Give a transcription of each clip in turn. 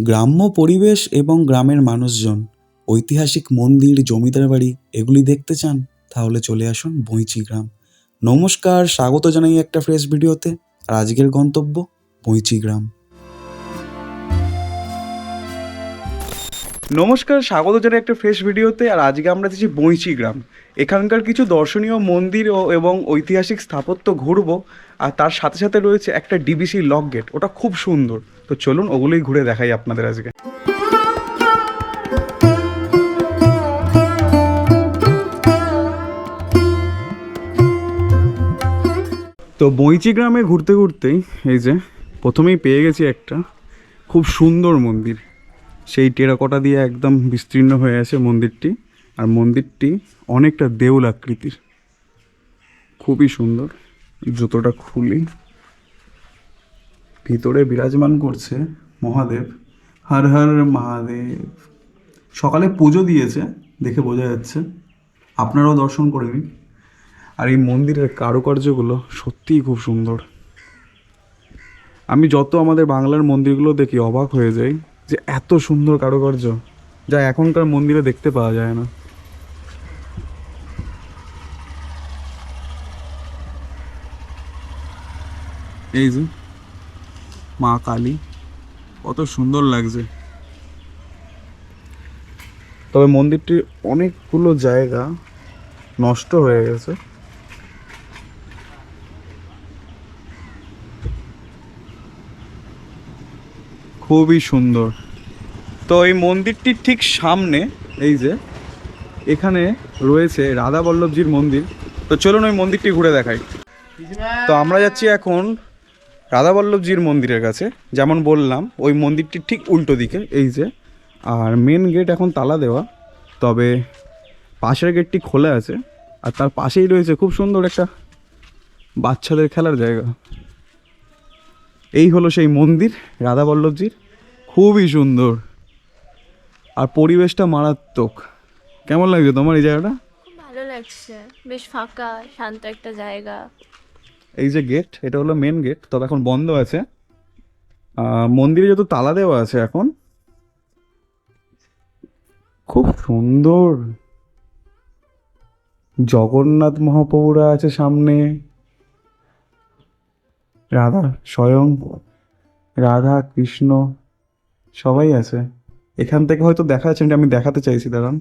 গ্রাম্য পরিবেশ এবং গ্রামের মানুষজন, ঐতিহাসিক মন্দির, জমিদার বাড়ি, এগুলি দেখতে চান? তাহলে চলে আসুন বইচি গ্রাম। নমস্কার, স্বাগত জানাই একটা ফ্রেশ ভিডিওতে। আর আজকের গন্তব্য বইচি গ্রাম। নমস্কার, স্বাগত জানাই একটা ফ্রেশ ভিডিওতে। আর আজকে আমরা দিচ্ছি বইচি গ্রাম। এখানকার কিছু দর্শনীয় মন্দির ও এবং ঐতিহাসিক স্থাপত্য ঘুরবো। আর তার সাথে সাথে রয়েছে একটা ডিবিসি লক গেট। ওটা খুব সুন্দর। তো চলুন ওগুলোই ঘুরে দেখাই আপনাদের আজকে। তো বইচি গ্রামে ঘুরতে ঘুরতেই এই যে প্রথমেই পেয়ে গেছি একটা খুব সুন্দর মন্দির। সেই টেরাকোটা দিয়ে একদম বিস্তীর্ণ হয়ে আছে মন্দিরটি। আর মন্দিরটি অনেকটা দেউল আকৃতির। খুবই সুন্দর। জুতোটা খুলি। ভিতরে বিরাজমান করছে মহাদেব। হর হর মহাদেব। সকালে পুজো দিয়েছে, দেখে বোঝা যাচ্ছে। আপনারাও দর্শন করে নিন। আর এই মন্দিরের কারুকার্যগুলো সত্যিই খুব সুন্দর। আমি যত আমাদের বাংলার মন্দিরগুলো দেখি, অবাক হয়ে যাই যে এত সুন্দর কারুকার্য যা এখনকার মন্দিরে দেখতে পাওয়া যায় না। এই যে, মা কালী, কত সুন্দর লাগছে। তবে মন্দিরটির অনেকগুলো জায়গা নষ্ট হয়ে গেছে। খুবই সুন্দর। তো এই মন্দিরটির ঠিক সামনে, এই যে, এখানে রয়েছে রাধা বল্লভজির মন্দির। তো চলুন ওই মন্দিরটি ঘুরে দেখাই। তো আমরা যাচ্ছি এখন রাধা বল্লভজির মন্দিরের কাছে, যেমন বললাম, ওই মন্দিরটির ঠিক উল্টো দিকে, এই যে। আর মেন গেট এখন তালা দেওয়া, তবে পাশের গেটটি খোলা আছে, আর তার পাশেই রয়েছে খুব সুন্দর একটা বাচ্চাদের খেলার জায়গা। এই হলো সেই মন্দির রাধা বল্লভজির খুবই সুন্দর। আর পরিবেশটা মারাত্মক। কেমন লাগছে তোমার এই জায়গাটা? ভালো লাগছে। বেশ ফাঁকা, শান্ত একটা জায়গা। এই যে গেট এটা হলো মেন গেট তবে এখন বন্ধ আছে। মন্দিরে যত তালা দেওয়া আছে এখন, খুব সুন্দর। জগন্নাথ মহাপ্রভুরা আছে সামনে। রাধা স্বয়ং, রাধা কৃষ্ণ, সবাই আছে। এখান থেকে হয়তো দেখা যাচ্ছে, আমি দেখাতে চাইছি, দাঁড়ান।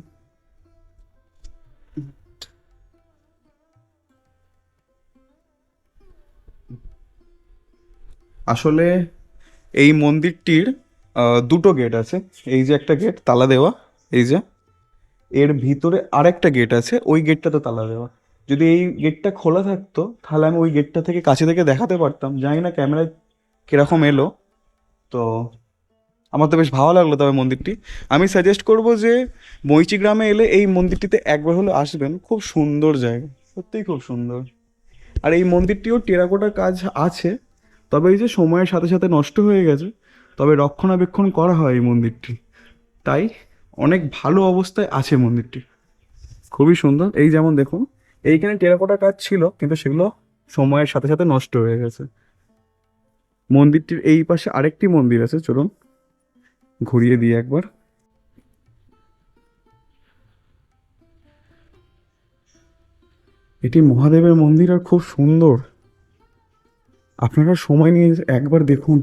আসলে এই মন্দিরটির দুটো গেট আছে। এই যে একটা গেট তালা দেওয়া, এই যে। এর ভিতরে আরেকটা গেট আছে, ওই গেটটাতে তালা দেওয়া। যদি এই গেটটা খোলা থাকতো, তাহলে আমি ওই গেটটা থেকে কাছে থেকে দেখাতে পারতাম। জানি না ক্যামেরায় কীরকম এলো। তো আমার তো বেশ ভালো লাগল তবে মন্দিরটি। আমি সাজেস্ট করব যে মইচি গ্রামে এলে এই মন্দিরটিতে একবার হলে আসবেন। খুব সুন্দর জায়গা, সত্যিই খুব সুন্দর। আর এই মন্দিরটিও টেরাকোটার কাজ আছে। তবে এই যে সময়ের সাথে সাথে নষ্ট হয়ে গেছে, তবে রক্ষণাবেক্ষণ করা হয় এই মন্দিরটি। তাই অনেক ভালো অবস্থায় আছে মন্দিরটি। খুবই সুন্দর। এই যেমন দেখুন, এইখানে টেরাকোটা কাজ ছিল, কিন্তু সেগুলো সময়ের সাথে সাথে নষ্ট হয়ে গেছে। মন্দিরটির এই পাশে আরেকটি মন্দির আছে, চলুন ঘুরিয়ে দিই একবার। এটি মহাদেবের মন্দির আর খুব সুন্দর। আপনারা সময় নিয়ে একবার দেখুন।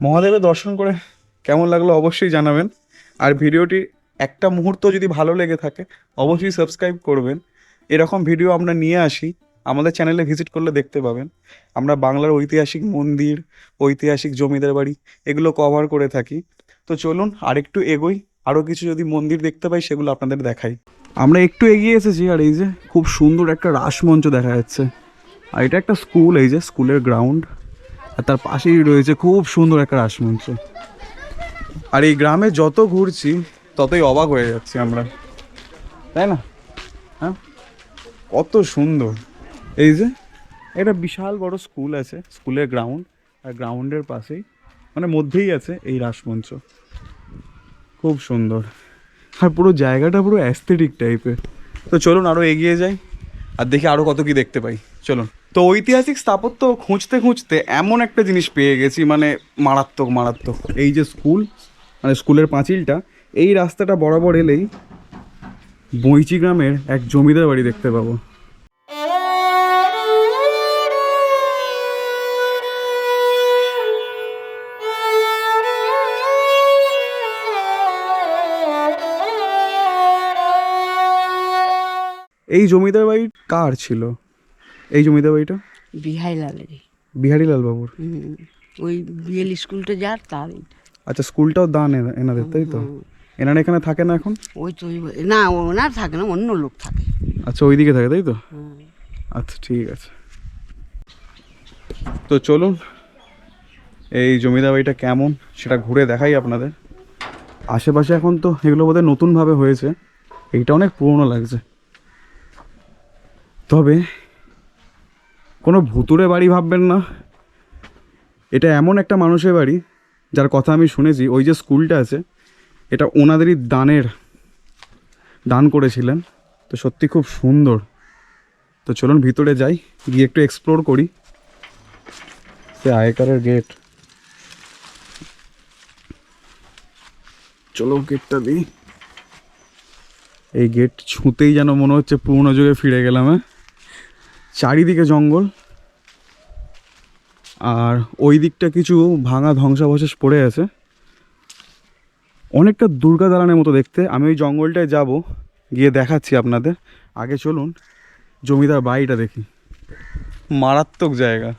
মহাদেবের দর্শন করে কেমন লাগল অবশ্যই জানাবেন। আর ভিডিওটি একটা মুহূর্ত যদি ভালো লেগে থাকে, অবশ্যই সাবস্ক্রাইব করবেন। এরকম ভিডিও আমরা নিয়ে আসি। আমাদের চ্যানেলে ভিজিট করলে দেখতে পাবেন। আমরা বাংলার ঐতিহাসিক মন্দির, ঐতিহাসিক জমিদার বাড়ি এগুলো কভার করে থাকি। তো চলুন আরেকটু এগোই আরও কিছু যদি মন্দির দেখতে পাই সেগুলো আপনাদের দেখাই। আমরা একটু এগিয়ে এসেছি, আর এই যে খুব সুন্দর একটা রাসমঞ্চ দেখা যাচ্ছে। আর এটা একটা স্কুল এই যে স্কুলের গ্রাউন্ড আর তার পাশেই রয়েছে খুব সুন্দর একটা রাসমঞ্চ। আর এই গ্রামে যত ঘুরছি, ততই অবাক হয়ে যাচ্ছি আমরা। তাই না? হ্যাঁ? কত সুন্দর। এই যে একটা বিশাল বড় স্কুল আছে, স্কুলের গ্রাউন্ড আর গ্রাউন্ডের পাশেই মানে মধ্যেই আছে এই রাসমঞ্চ। খুব সুন্দর। আর পুরো জায়গাটা পুরো অ্যাস্থেটিক টাইপের তো চলুন আরও এগিয়ে যাই, আর দেখি আরও কত কি দেখতে পাই। চলুন। তো ঐতিহাসিক স্থাপত্য খুঁজতে খুঁজতে এমন একটা জিনিস পেয়ে গেছি মানে মারাত্মক মারাত্মক। এই যে স্কুল মানে স্কুলের পাঁচিলটা, এই রাস্তাটা বরাবর এলেই বইচি গ্রামের এক জমিদার বাড়ি দেখতে পাবো। এই জমিদার বাড়ি কার ছিল? এই জমিদার বাড়িটা? লালেরই। বিহারীলাল বাবুর। ওই বিএল স্কুলটা যার তার আচ্ছা স্কুলটাও দান এনা- এনাদের তাই তো? এনারা এখানে থাকে না এখন? ওই তো না ওনার থাকে না অন্য লোক থাকে। আচ্ছা ওইদিকে থাকে তাই তো? আচ্ছা ঠিক আছে। তো চলুন এই জমিদার বাড়িটা কেমন সেটা ঘুরে দেখাই আপনাদের। আশেপাশে এখন তো এগুলো বোধহয় নতুনভাবে হয়েছে। এইটা অনেক পুরনো লাগছে। তবে কোনো ভুতুরে বাড়ি ভাববেন না। এটা এমন একটা মানুষের বাড়ি, যার কথা আমি শুনেছি, ওই যে স্কুলটা আছে, এটা ওনাদেরই দানের দান করেছিলেন। তো সত্যি খুব সুন্দর। তো চলুন ভিতরে যাই, গিয়ে একটু এক্সপ্লোর করি। সে আয়কারের গেট চলো গেটটা দিই। এই গেট ছুঁতেই যেন মনে হচ্ছে পুরনো যুগে ফিরে গেলাম হ্যাঁ? চারিদিকে জঙ্গল, আর ওই দিকটা কিছু ভাঙা ধ্বংসাবশেষ পড়ে আছে। অনেকটা দুর্গা দালানের মতো দেখতে। আমি ওই জঙ্গলটায় যাব, গিয়ে দেখাচ্ছি আপনাদের। আগে চলুন, জমিদার বাড়িটা দেখি। মারাত্মক জায়গা।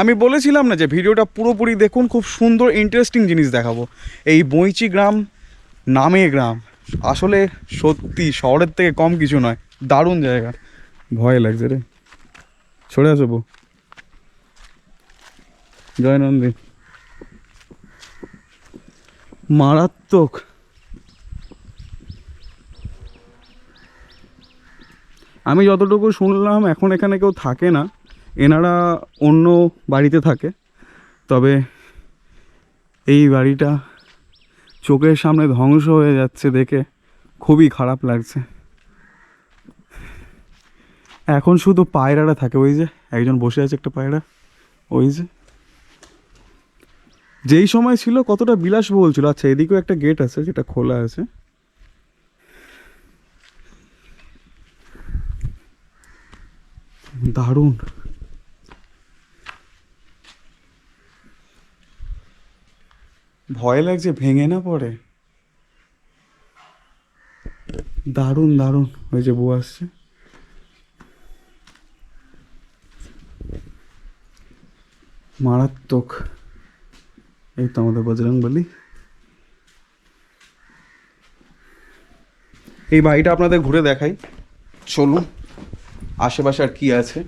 আমি বলেছিলাম না যে ভিডিওটা পুরোপুরি দেখুন, খুব সুন্দর ইন্টারেস্টিং জিনিস দেখাবো। এই বইচি গ্রাম নামে গ্রাম। আসলে সত্যি, শহরের থেকে কম কিছু নয়। দারুণ জায়গা। ভয় লাগছে রে। সরে আসো বউ। জয় নন্দী মারাত্মক। আমি যতটুকু শুনলাম, এখন এখানে কেউ থাকে না। এনারা অন্য বাড়িতে থাকে। তবে এই বাড়িটা চোখের সামনে ধ্বংস হয়ে যাচ্ছে দেখে খুবই খারাপ লাগছে। এখন শুধু পায়রারা থাকে, ওই যে একজন বসে আছে একটা পায়রা, ওই যে। যেই সময় ছিল কতটা বিলাসবহুল ছিল। আচ্ছা এদিকেও একটা গেট আছে যেটা খোলা আছে। দারুণ। ভয় লাগছে, ভেঙে না পড়ে? দারুণ দারুণ। ওই যে বউ আসছে। মারাত্মক। এই তো আমাদের বজরং বলি। এই বাড়িটা আপনাদের ঘুরে দেখাই। চলুন, আশেপাশে আর কি আছে?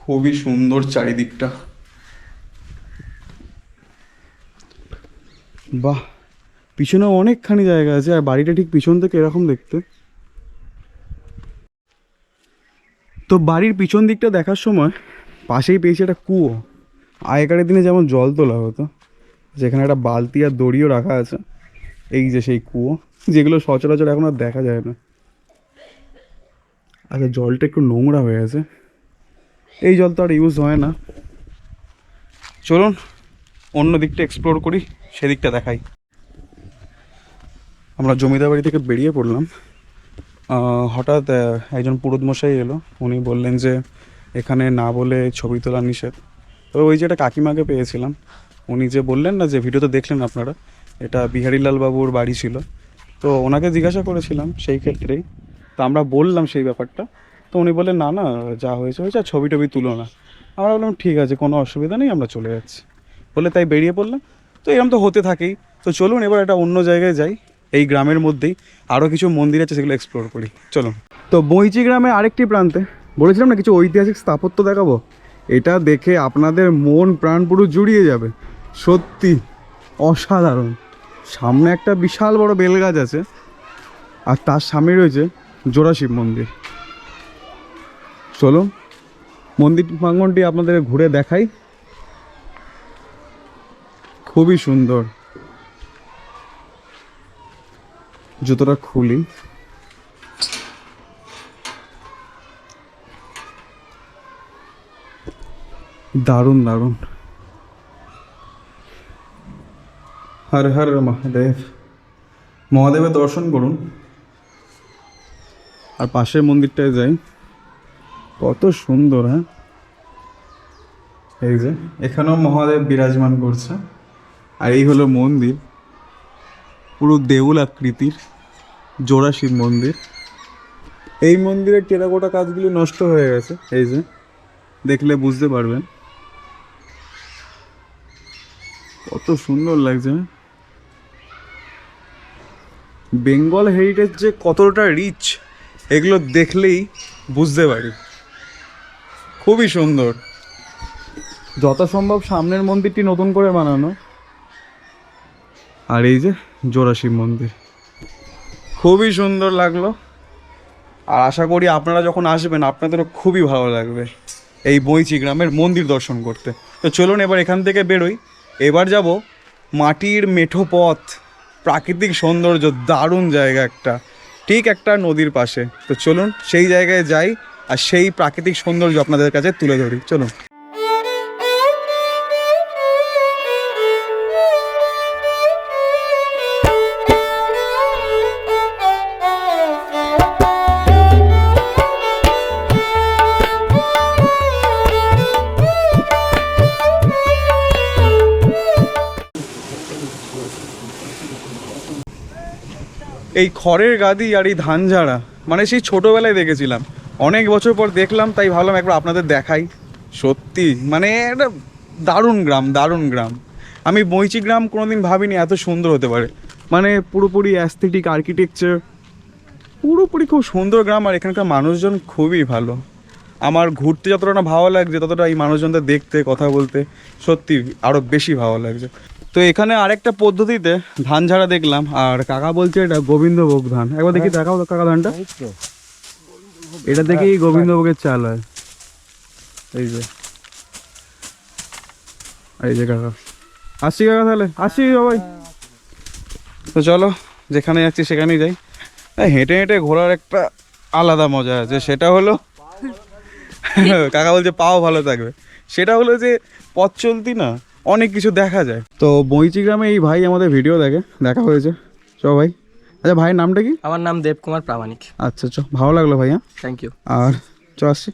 খুবই সুন্দর চারিদিকটা। বাহ পিছনে অনেকখানি জায়গা আছে, আর বাড়িটা ঠিক পিছন থেকে এরকম দেখতে। তো বাড়ির পিছন দিকটা দেখার সময় পাশেই পেয়েছি একটা কুয়ো। আগেকারের দিনে যেমন জল তোলা হতো, যেখানে একটা বালতি আর দড়িও রাখা আছে, এই যে সেই কুয়ো, যেগুলো সচরাচর এখন আর দেখা যায় না। আচ্ছা জলটা একটু নোংরা হয়ে আছে। এই জল তো আর ইউজ হয় না। চলুন, অন্য দিকটা এক্সপ্লোর করি, সেদিকটা দেখাই। আমরা জমিদার বাড়ি থেকে বেরিয়ে পড়লাম। হঠাৎ একজন পুরোদমশাই এলো। উনি বললেন যে এখানে না বলে ছবি তোলা নিষেধ। তো ওই যে একটা কাকিমাকে পেয়েছিলাম, উনি যে বললেন না যে ভিডিওতে দেখলেন আপনারা, এটা বিহারীলাল বাবুর বাড়ি ছিল। তো ওনাকে জিজ্ঞাসা করেছিলাম সেই ক্ষেত্রেই, তো আমরা বললাম সেই ব্যাপারটা। তো উনি বললেন, না না, যা হয়েছে হয়েছে, আর ছবি টবি তুলো না। আমরা বললাম, ঠিক আছে, কোনো অসুবিধা নেই, আমরা চলে যাচ্ছি। বলে তাই বেরিয়ে পড়লাম। তো এরকম তো হতে থাকেই। তো চলুন এবার একটা অন্য জায়গায় যাই, এই গ্রামের মধ্যেই। আরও কিছু মন্দির আছে, সেগুলো এক্সপ্লোর করি। চলুন। তো বইচি গ্রামে আরেকটি প্রান্তে বলেছিলাম না, কিছু ঐতিহাসিক স্থাপত্য দেখাবো? এটা দেখে আপনাদের মন প্রাণ পুরো জুড়িয়ে যাবে। সত্যি অসাধারণ। সামনে একটা বিশাল বড় বেলগাছ আছে, আর তার সামনে রয়েছে জোড়া শিব মন্দির। চলো মন্দির প্রাঙ্গনটি আপনাদের ঘুরে দেখাই। খুবই সুন্দর। জুতোটা খুলি। দারুণ দারুণ। হর হর মহাদেব। মহাদেবের দর্শন করুন। আর পাশের মন্দিরটায় যাই। কত সুন্দর হ্যাঁ? এই যে, এখানেও মহাদেব বিরাজমান করছে। আর এই হলো মন্দির। পুরো দেউল আকৃতির জোড়া শিব মন্দির। এই মন্দিরের টেরাকোটা কাজগুলি নষ্ট হয়ে গেছে। এই যে, দেখলে বুঝতে পারবেন। কত সুন্দর লাগছে হ্যাঁ? বেঙ্গল হেরিটেজ যে কতটা রিচ এগুলো দেখলেই বুঝতে পারি। খুবই সুন্দর। যথাসম্ভব সামনের মন্দিরটি নতুন করে বানানো। আর এই যে জোড়া শিব মন্দির। খুবই সুন্দর লাগল। আর আশা করি আপনারা যখন আসবেন, আপনাদেরও খুবই ভালো লাগবে এই বইচি গ্রামের মন্দির দর্শন করতে। তো চলুন এবার এখান থেকে বেরোই। এবার যাব মাটির মেঠো পথ। প্রাকৃতিক সৌন্দর্য, দারুণ জায়গা একটা। ঠিক একটা নদীর পাশে। তো চলুন সেই জায়গায় যাই আর সেই প্রাকৃতিক সৌন্দর্য আপনাদের কাছে তুলে ধরি। চলুন। এই খড়ের গাদি আর এই ধান ঝাড়া মানে সেই ছোটোবেলায় দেখেছিলাম। অনেক বছর পর দেখলাম, তাই ভাবলাম একবার আপনাদের দেখাই। সত্যি মানে একটা দারুণ গ্রাম দারুণ গ্রাম। আমি বইচি গ্রাম কোনোদিন ভাবিনি এত সুন্দর হতে পারে। মানে পুরোপুরি অ্যাস্থেটিক আর্কিটেকচার পুরোপুরি খুব সুন্দর গ্রাম আর এখানকার মানুষজন খুবই ভালো। আমার ঘুরতে যতটা না ভালো লাগছে, ততটা এই মানুষজনদের দেখতে, কথা বলতে সত্যি আরও বেশি ভালো লাগছে। তো এখানে আরেকটা পদ্ধতিতে ধান ঝাড়া দেখলাম আর কাকা বলছে এটা গোবিন্দভোগ ধান। একবার দেখি দেখাও তো কাকা ধানটা। এটা দেখি গোবিন্দভোগের চাল হয়। এই যে। এই যে কাকা। আসছি কাকা তাহলে। আসছি সবাই। তো চলো যেখানে যাচ্ছি সেখানেই যাই। হেঁটে হেঁটে ঘোরার একটা আলাদা মজা আছে সেটা হলো কাকা বলছে পাও ভালো থাকবে। সেটা হলো যে পথ চলতি না অনেক কিছু দেখা যায়। তো বইচি গ্রামে এই ভাই আমাদের ভিডিও দেখে দেখা হয়েছে। চ ভাই। আচ্ছা ভাইয়ের নামটা কি? আমার নাম দেবকুমার প্রামাণিক। আচ্ছা চ ভালো লাগল ভাইয়া। থ্যাংক ইউ আর চ আসছি।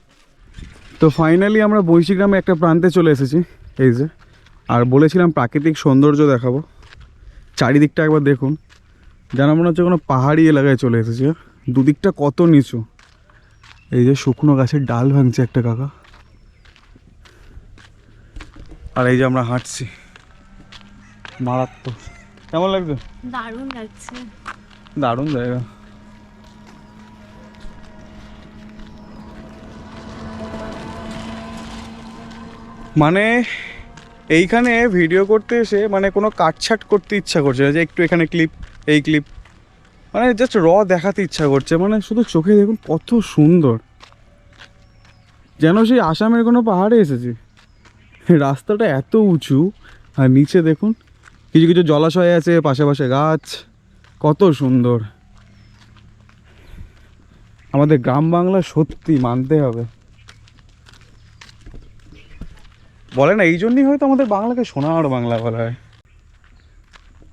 তো ফাইনালি আমরা বৈশি গ্রামে একটা প্রান্তে চলে এসেছি এই যে। আর বলেছিলাম প্রাকৃতিক সৌন্দর্য দেখাবো। চারিদিকটা একবার দেখুন। যেন মনে হচ্ছে কোনো পাহাড়ি এলাকায় চলে এসেছি। হ্যাঁ? দুদিকটা কত নিচু। এই যে শুকনো গাছের ডাল ভাঙছে একটা কাকা। আর এই যে আমরা হাঁটছি। মারাত্মক। কেমন লাগছে? দারুণ লাগছে। দারুণ জায়গা। মানে এইখানে ভিডিও করতে এসে মানে কোনো কাটছাট করতে ইচ্ছা করছে না যে একটু এখানে ক্লিপ এই ক্লিপ মানে জাস্ট র দেখাতে ইচ্ছা করছে। মানে শুধু চোখে দেখুন কত সুন্দর। যেন সেই আসামের কোনো পাহাড়ে এসেছি। রাস্তাটা এত উঁচু, আর নিচে দেখুন, কিছু কিছু জলাশয় আছে পাশে পাশে গাছ, কত সুন্দর। আমাদের গ্রাম বাংলা সত্যি মানতে হবে। বলে না, এই জন্যই হয়তো আমাদের বাংলাকে সোনার বাংলা বলা হয়।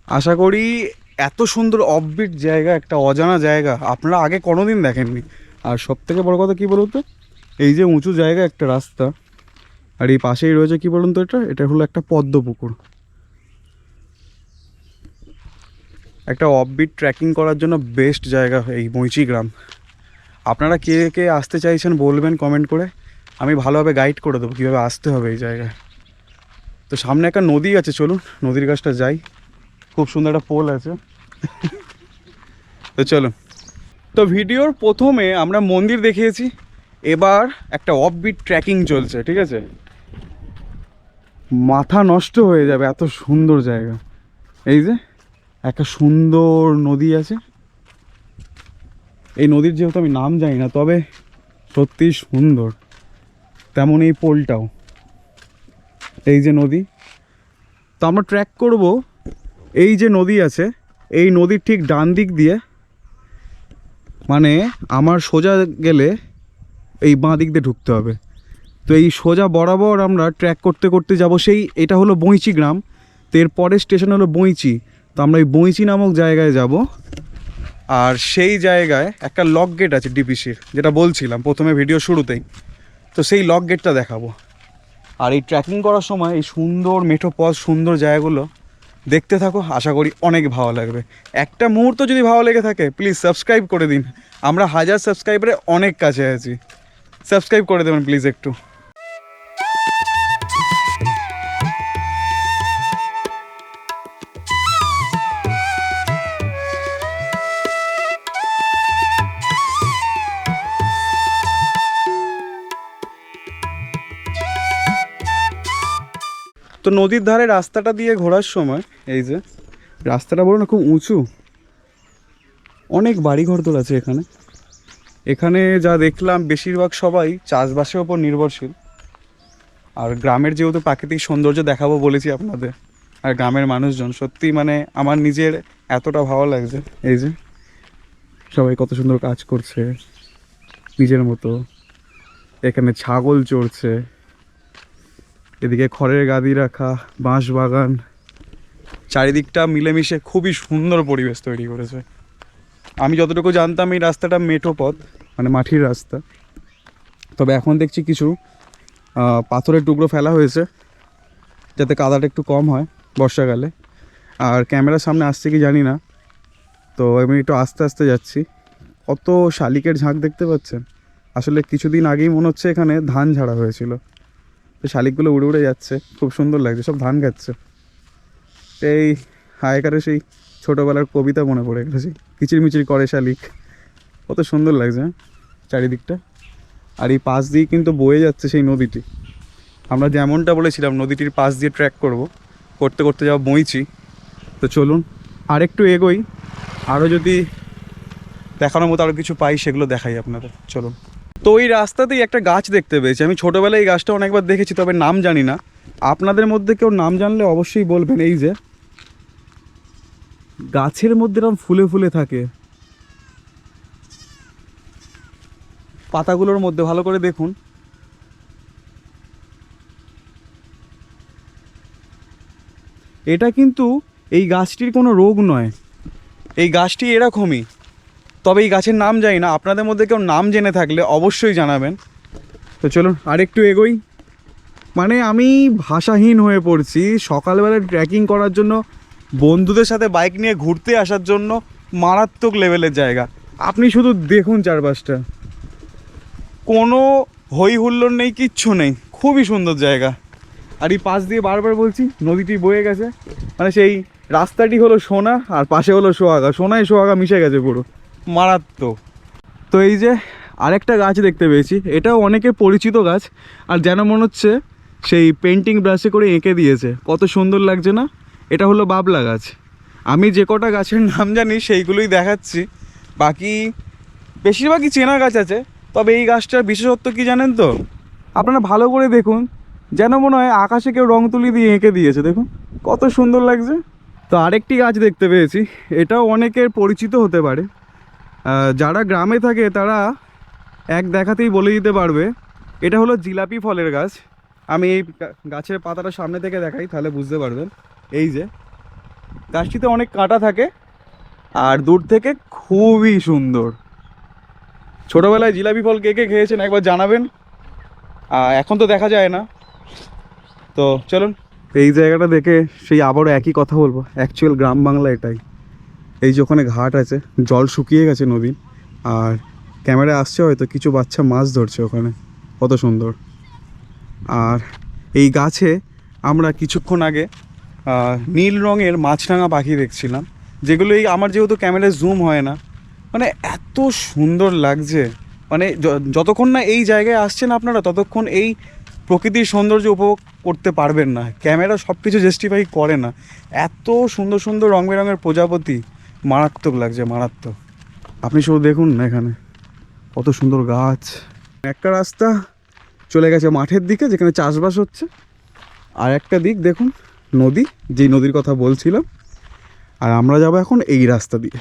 আশা করি এত সুন্দর অফবিট জায়গা, একটা অজানা জায়গা, আপনারা আগে কোনোদিন দেখেননি। আর সব থেকে বড় কথা কী বলুন তো? এই যে উঁচু জায়গা, একটা রাস্তা। আর এই পাশেই রয়েছে কি বলুন তো এটা? এটা হলো একটা পদ্ম পুকুর। একটা অফবিট ট্রেকিং করার জন্য বেস্ট জায়গা এই বইচি গ্রাম। আপনারা কে কে আসতে চাইছেন বলবেন কমেন্ট করে। আমি ভালোভাবে গাইড করে দেবো কীভাবে আসতে হবে এই জায়গায়। তো সামনে একটা নদী আছে, চলুন নদীর কাছটা যাই। খুব সুন্দর একটা পোল আছে। তো চলো তো ভিডিওর প্রথমে আমরা মন্দির দেখিয়েছি। এবার একটা অফবিট ট্রেকিং চলছে, ঠিক আছে? মাথা নষ্ট হয়ে যাবে, এত সুন্দর জায়গা। এই যে, একটা সুন্দর নদী আছে। এই নদীর যেহেতু আমি নাম জানি না, তবে সত্যি সুন্দর। তেমন এই পোলটাও। এই যে নদী। তো আমরা ট্র্যাক করব। এই যে নদী আছে, এই নদীর ঠিক ডান দিক দিয়ে। মানে আমার সোজা গেলে এই বাঁ দিক দিয়ে ঢুকতে হবে। তো এই সোজা বরাবর আমরা ট্র্যাক করতে করতে যাব সেই, এটা হলো বইচি গ্রাম, তো এর পরের স্টেশন হলো বইচি। তো আমরা এই বইচি নামক জায়গায় যাব। আর সেই জায়গায় একটা লক গেট আছে ডিপিসির যেটা বলছিলাম প্রথমে ভিডিও শুরুতেই। তো সেই লক গেটটা দেখাবো। আর এই ট্র্যাকিং করার সময় এই সুন্দর মেঠো পথ সুন্দর জায়গাগুলো দেখতে থাকো, আশা করি অনেক ভালো লাগবে। একটা মুহূর্ত যদি ভালো লেগে থাকে প্লিজ সাবস্ক্রাইব করে দিন। আমরা হাজার সাবস্ক্রাইবারে অনেক কাছে আছি। সাবস্ক্রাইব করে দেবেন প্লিজ একটু। তো নদীর ধারে রাস্তাটা দিয়ে ঘোরার সময়, এই যে, রাস্তাটা বলো না খুব উঁচু, অনেক বাড়িঘর তোর আছে এখানে। এখানে যা দেখলাম বেশিরভাগ সবাই চাষবাসের ওপর নির্ভরশীল। আর গ্রামের যেহেতু প্রাকৃতিক সৌন্দর্য দেখাবো বলেছি আপনাদের, আর গ্রামের মানুষজন, সত্যি মানে আমার নিজের এতটা ভালো লাগছে। এই যে, সবাই কত সুন্দর কাজ করছে, নিজের মতো। এখানে ছাগল চড়ছে। এদিকে খড়ের গাদি রাখা, বাঁশ বাগান। চারিদিকটা মিলেমিশে খুবই সুন্দর পরিবেশ তৈরি করেছে। আমি যতটুকু জানতাম এই রাস্তাটা মেঠো পথ মানে মাটির রাস্তা। তবে এখন দেখছি কিছু পাথরের টুকরো ফেলা হয়েছে, যাতে কাদাটা একটু কম হয় বর্ষাকালে। আর ক্যামেরার সামনে আসছে কি জানি না, তো আমি একটু আস্তে আস্তে যাচ্ছি। কত শালিকের ঝাঁক দেখতে পাচ্ছেন? আসলে কিছুদিন আগেই মনে হচ্ছে এখানে ধান ঝাড়া হয়েছিল। তো শালিকগুলো উড়ে উড়ে যাচ্ছে। খুব সুন্দর লাগছে, সব ধান খাচ্ছে। এই হায়কারে সেই ছোটোবেলার কবিতা মনে পড়ে সেই, কিচিরমিচির করে শালিক। কত সুন্দর লাগছে হ্যাঁ? চারিদিকটা। আর এই পাশ দিয়ে কিন্তু বয়ে যাচ্ছে সেই নদীটি। আমরা যেমনটা বলেছিলাম, নদীটির পাশ দিয়ে ট্র্যাক করব। করতে করতে যাওয়া বইছি। তো চলুন আর একটু এগোই। আরও যদি দেখানোর মতো আরও কিছু পাই, সেগুলো দেখাই আপনাদের। চলুন। তো ওই রাস্তাতেই একটা গাছ দেখতে পেয়েছি। আমি ছোটোবেলায় এই গাছটা অনেকবার দেখেছি, তবে নাম জানি না। আপনাদের মধ্যে কেউ নাম জানলে অবশ্যই বলবেন এই যে। গাছের মধ্যে এরকম ফুলে ফুলে থাকে। পাতাগুলোর মধ্যে, ভালো করে দেখুন। এটা কিন্তু এই গাছটির কোনো রোগ নয়। এই গাছটি এরকমই। তবে এই গাছের নাম জানি না, আপনাদের মধ্যে কেউ নাম জেনে থাকলে অবশ্যই জানাবেন। তো চলুন, আরেকটু এগোই। মানে আমি ভাষাহীন হয়ে পড়ছি, সকালবেলা ট্রেকিং করার জন্য, বন্ধুদের সাথে বাইক নিয়ে ঘুরতে আসার জন্য মারাত্মক লেভেলের জায়গা। আপনি শুধু দেখুন চারপাশটা। কোনো হই হুল্লোড় নেই, কিচ্ছু নেই, খুবই সুন্দর জায়গা। আর এই পাশ দিয়ে বারবার বলছি, নদীটি বয়ে গেছে। মানে সেই রাস্তাটি হলো সোনা, আর পাশে হলো সোহাগা। সোনায় সোহাগা মিশে গেছে পুরো। মারাত্মক। তো এই যে আরেকটা গাছ দেখতে পেয়েছি, এটাও অনেকের পরিচিত গাছ, আর যেন মনে হচ্ছে সেই পেন্টিং ব্রাশে করে এঁকে দিয়েছে। কত সুন্দর লাগছে না? এটা হলো বাবলা গাছ। আমি যে কটা গাছের নাম জানি সেইগুলোই দেখাচ্ছি। বাকি বেশিরভাগই চেনা গাছ আছে, তবে এই গাছটার বিশেষত্ব কি জানেন তো? আপনারা ভালো করে দেখুন, যেন মনে হয় আকাশে কেউ রং তুলি দিয়ে এঁকে দিয়েছে, দেখুন। কত সুন্দর লাগছে। তো আরেকটি গাছ দেখতে পেয়েছি, এটাও অনেকের পরিচিত হতে পারে। যারা গ্রামে থাকে, তারা এক দেখাতেই বলে দিতে পারবে। এটা হলো জিলাপি ফলের গাছ। আমি এই গাছের পাতাটা সামনে থেকে দেখাই, তাহলে বুঝতে পারবেন। এই যে, গাছটিতে অনেক কাঁটা থাকে, আর দূর থেকে খুবই সুন্দর। ছোটোবেলায় জিলাপি ফল কে কে খেয়েছেন একবার জানাবেন। এখন তো দেখা যায় না। তো চলুন, এই জায়গাটা দেখে সেই আবারও একই কথা বলব। অ্যাকচুয়াল গ্রাম বাংলা এটাই। এই যে ওখানে ঘাট আছে, জল শুকিয়ে গেছে নদীর, আর ক্যামেরায় আসছে হয়তো, কিছু বাচ্চা মাছ ধরছে ওখানে, কত সুন্দর। আর এই গাছে আমরা কিছুক্ষণ আগে নীল রঙের মাছরাঙা পাখি দেখছিলাম, যেগুলো এই আমার যেহেতু ক্যামেরায় জুম হয় না মানে এত সুন্দর লাগছে। মানে যতক্ষণ না এই জায়গায় আসছেন আপনারা, ততক্ষণ এই প্রকৃতির সৌন্দর্য উপভোগ করতে পারবেন না। ক্যামেরা সব কিছু জাস্টিফাই করে না। এত সুন্দর সুন্দর রং বেরঙের প্রজাপতি মারাত্মক লাগছে, মারাত্মক। আপনি শুধু দেখুন না এখানে। কত সুন্দর গাছ। একটা রাস্তা চলে গেছে মাঠের দিকে, যেখানে চাষবাস হচ্ছে। আর একটা দিক, দেখুন, নদী, যেই নদীর কথা বলছিলাম। আর আমরা যাব এখন এই রাস্তা দিয়ে।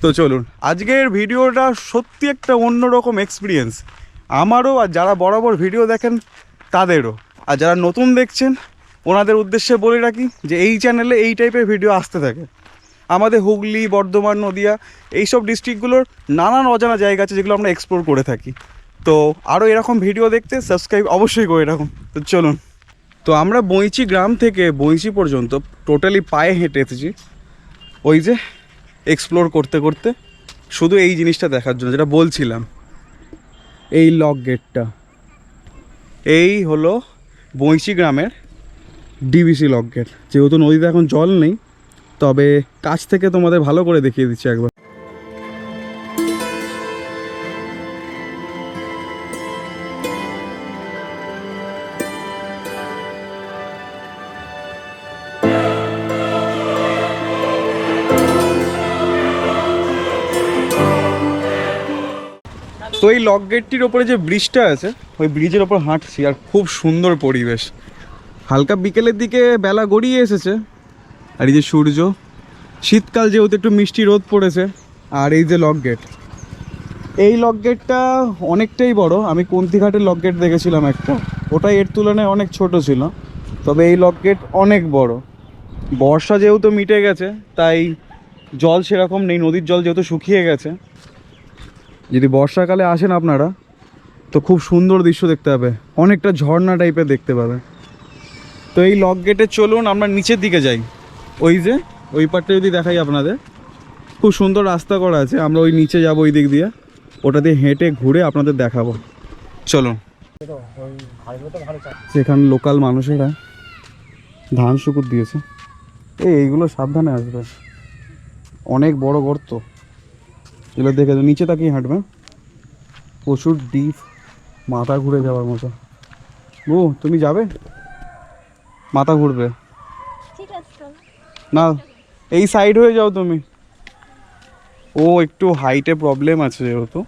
তো চলুন, আজকের ভিডিওটা সত্যি একটা অন্যরকম এক্সপিরিয়েন্স আমারও আর যারা বরাবর ভিডিও দেখেন, তাদেরও। আর যারা নতুন দেখছেন, ওনাদের উদ্দেশ্যে বলে রাখি যে, এই চ্যানেলে এই টাইপের ভিডিও আসতে থাকে। আমাদের হুগলি, বর্ধমান, নদিয়া এইসব ডিস্ট্রিক্টগুলোর নানান অজানা জায়গা আছে যেগুলো আমরা এক্সপ্লোর করে থাকি। তো আরও এরকম ভিডিও দেখতে সাবস্ক্রাইব অবশ্যই করে রাখুন। তো চলুন। তো আমরা বইচি গ্রাম থেকে বইচি পর্যন্ত টোটালি পায়ে হেঁটে এসেছি। ওই যে এক্সপ্লোর করতে করতে শুধু এই জিনিসটা দেখার জন্য যেটা বলছিলাম। এই লক গেটটা এই হলো বইচি গ্রামের ডিবিসি লক গেট যেহেতু নদীতে এখন জল নেই তবে কাছ থেকে তোমাদের ভালো করে দেখিয়ে দিচ্ছি একবার। তো এই লক গেটটির ওপরে যে ব্রিজটা আছে, ওই ব্রিজের ওপর হাঁটছি আর খুব সুন্দর পরিবেশ। হালকা বিকেলের দিকে বেলা গড়িয়ে এসেছে আর এই যে সূর্য, শীতকাল যেহেতু একটু মিষ্টি রোদ পড়েছে, আর এই যে লক গেট। এই লক গেটটা অনেকটাই বড়। আমি কুন্তিঘাটের লক গেট দেখেছিলাম একটা। ওটা এর তুলনায় অনেক ছোট ছিল, তবে এই লক গেট অনেক বড়। বর্ষা যেহেতু মিটে গেছে, তাই জল সেরকম নেই, নদীর জল যেহেতু শুকিয়ে গেছে। যদি বর্ষাকালে আসেন আপনারা, তো খুব সুন্দর দৃশ্য দেখতে পাবে। অনেকটা ঝর্ণা টাইপের দেখতে পাবে। তো এই লক গেটে চলুন, আমরা নিচের দিকে যাই। ওই যে, ওই পারটা যদি দেখাই আপনাদের, খুব সুন্দর রাস্তা করা আছে, আমরা ওই নিচে যাব ওই দিক দিয়ে, ওটা দিয়ে হেঁটে ঘুরে আপনাদের দেখাবো। চলুন। সেখানে লোকাল মানুষেরা ধান শুকুর দিয়েছে, এই এইগুলো সাবধানে আসবে। অনেক বড় গর্ত। এগুলো দেখে তো নিচে তাকিয়ে হাঁটবে। প্রচুর ডিপ, মাথা ঘুরে যাওয়ার মতো। ও, তুমি যাবে? মাথা ঘুরবে। ঠিক আছে। চলো না এই সাইড হয়ে যাও তুমি। ও একটু হাইটে প্রবলেম আছে যেহেতু।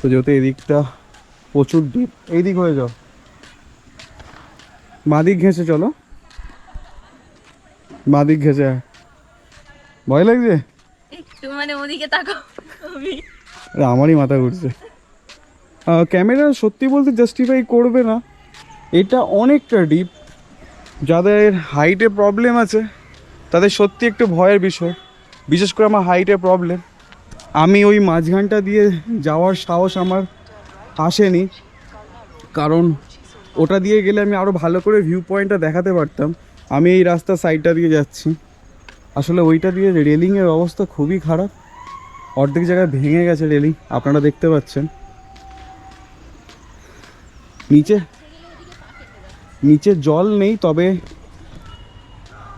তো যেহেতু এদিকটা প্রচুর ডিপ এই দিক হয়ে যাও। বাদিক ঘেঁষে চলো। বাদিক ঘেঁষে ভয় লাগছে? মানে ওদিকে তাকাও আমি আরে আমারই মাথা ঘুরছে। ক্যামেরা সত্যি বলতে জাস্টিফাই করবে না। এটা অনেকটা ডিপ যাদের হাইটে প্রবলেম আছে তাদের সত্যি একটু ভয়ের বিষয়। বিশেষ করে আমার হাইটে প্রবলেম আমি ওই মাঝখানটা দিয়ে যাওয়ার সাহস আমার আসেনি। কারণ ওটা দিয়ে গেলে আমি আরও ভালো করে ভিউ পয়েন্টটা দেখাতে পারতাম। আমি এই রাস্তার সাইডটা দিয়ে যাচ্ছি। আসলে ওইটা দিয়ে রেলিংয়ের অবস্থা খুবই খারাপ। অর্ধেক জায়গায় ভেঙে গেছে রেলিং আপনারা দেখতে পাচ্ছেন। নিচে নিচে জল নেই, তবে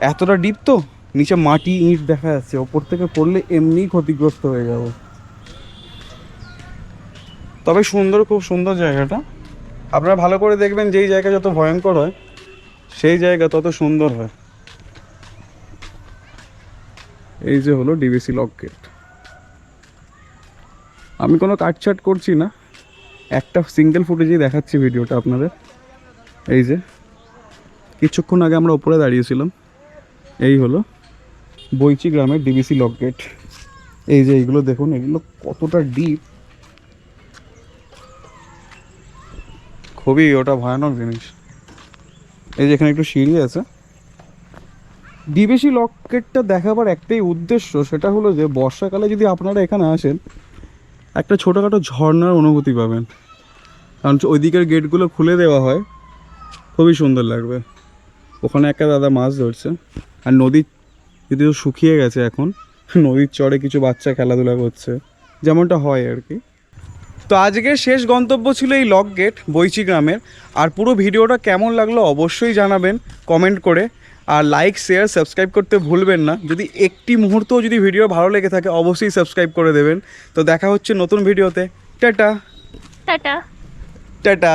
এতটা ডিপ তো? নিচে মাটি, ইট দেখা যাচ্ছে। ওপর থেকে পড়লে এমনিই ক্ষতিগ্রস্ত হয়ে যাব। তবে সুন্দর, খুব সুন্দর জায়গাটা। আপনারা ভালো করে দেখবেন যেই জায়গা যত ভয়ঙ্কর হয়, সেই জায়গা তত সুন্দর হয়। এই যে হলো ডিবিসি লক গেট আমি কোনো কাটছাট করছি না। একটা সিঙ্গেল ফুটেজেই দেখাচ্ছি ভিডিওটা আপনাদের। এই যে, কিছুক্ষণ আগে আমরা ওপরে দাঁড়িয়েছিলাম। এই হলো বইচি গ্রামের ডিবিসি লক গেট এই যে এইগুলো দেখুন, এগুলো কতটা ডিপ খুবই ওটা ভয়ানক জিনিস। এই যে এখানে একটু সিঁড়ি আছে। ডিবিসি লকেটটা দেখাবার একটাই উদ্দেশ্য, সেটা হলো যে বর্ষাকালে যদি আপনারা এখানে আসেন, একটা ছোটোখাটো ঝর্নার অনুভূতি পাবেন। কারণ ওই দিকের গেটগুলো খুলে দেওয়া হয়, খুবই সুন্দর লাগবে। ওখানে একটা দাদা মাছ ধরছে। আর নদী যদিও শুকিয়ে গেছে এখন। নদীর চরে কিছু বাচ্চা খেলাধুলা করছে। যেমনটা হয় আর কি। তো আজকের শেষ গন্তব্য ছিল এই লক গেট বইচি গ্রামের। আর পুরো ভিডিওটা কেমন লাগল অবশ্যই জানাবেন কমেন্ট করে। আর লাইক শেয়ার সাবস্ক্রাইব করতে ভুলবেন না। যদি একটি মুহূর্তও যদি ভিডিও ভালো লেগে থাকে অবশ্যই সাবস্ক্রাইব করে দেবেন। তো দেখা হচ্ছে নতুন ভিডিওতে। টাটা। টাটা। টাটা।